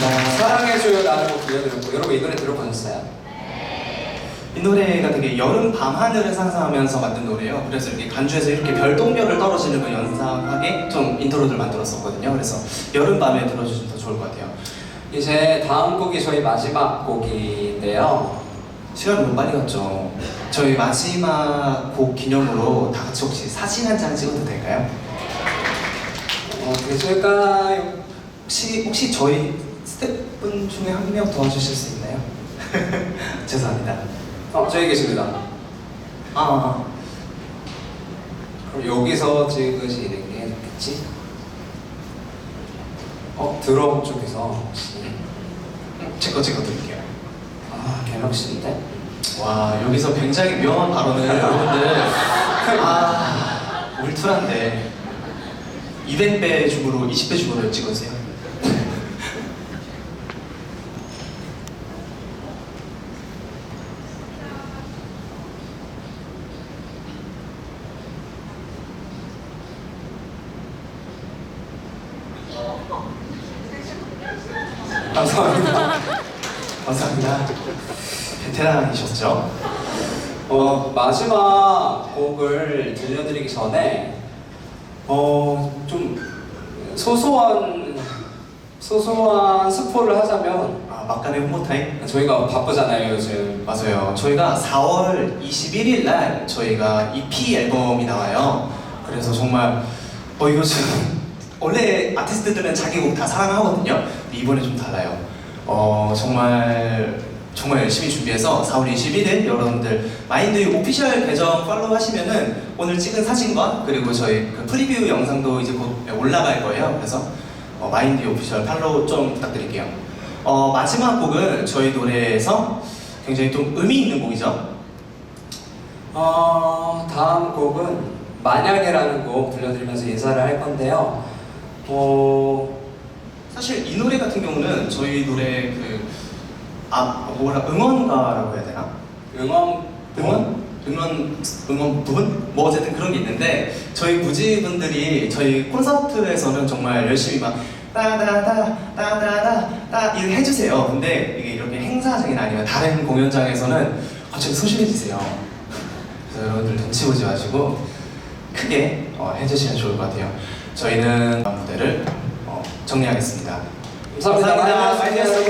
감사합니다. 사랑해줘요 나는 곡 들려드렸고 여러분 이 노래 들어보셨어요? 이 노래가 되게 여름 밤하늘을 상상하면서 만든 노래예요. 그래서 이렇게 간주에서 이렇게 별똥별을 떨어지는 걸 연상하게 좀 인트로를 만들었었거든요. 그래서 여름 밤에 들어주시면 더 좋을 것 같아요. 이제 다음 곡이 저희 마지막 곡인데요 시간이 너무 빨리 갔죠. 저희 마지막 곡 기념으로 다 같이 혹시 사진 한 장 찍어도 될까요? 어, 되실까요? 혹시 혹시 저희 스태프분 중에 한 명 도와주실 수 있나요? 죄송합니다. 어, 저희 계십니다 아, 아, 그럼 여기서 찍으시는 게 낫겠지? 어, 드럼 쪽에서 혹시 제거 찍어 드릴게요. 아, 갤럭시인데? 와 여기서 굉장히 위험한 발언을 여러분들 아 울트라인데 200배 줌으로 20배 줌으로 찍으세요. 감사합니다 감사합니다. 베테랑이셨죠? 어, 마지막 곡을 들려드리기 전에 어, 좀 소소한 소소한 스포를 하자면 아 막간의 홍보 타임. 저희가 바쁘잖아요 요즘 맞아요. 저희가 4월 21일 날 저희가 EP 앨범이 나와요. 그래서 정말 어 이거 지금 원래 아티스트들은 자기 곡 다 사랑하거든요. 이번에 좀 달라요. 어 정말 정말 열심히 준비해서 4월 21일 여러분들 마인드 오피셜 계정 팔로우 하시면은 오늘 찍은 사진과 그리고 저희 그 프리뷰 영상도 이제 곧 올라갈 거예요. 그래서 어, 마인드 오피셜 팔로우 좀 부탁드릴게요. 어, 마지막 곡은 저희 노래에서 굉장히 좀 의미 있는 곡이죠. 어, 다음 곡은 만약에라는 곡 들려드리면서 인사를 할 건데요 어, 사실 이 노래 같은 경우는 저희 노래 그 아, 뭐라 응원가라고 해야 되나? 응원 응원? 응원 응원 부분? 뭐 어쨌든 그런 게 있는데 저희 무지분들이 저희 콘서트에서는 정말 열심히 막 따다다 따다다 따 이렇게 해주세요. 근데 이게 이렇게 행사장이나 아니면 다른 공연장에서는 갑자기 소심해지세요. 그래서 여러분들 눈치 보지 마시고 크게 어, 해주시면 좋을 것 같아요. 저희는 무대를 어, 정리하겠습니다. 감사합니다. 했습니다.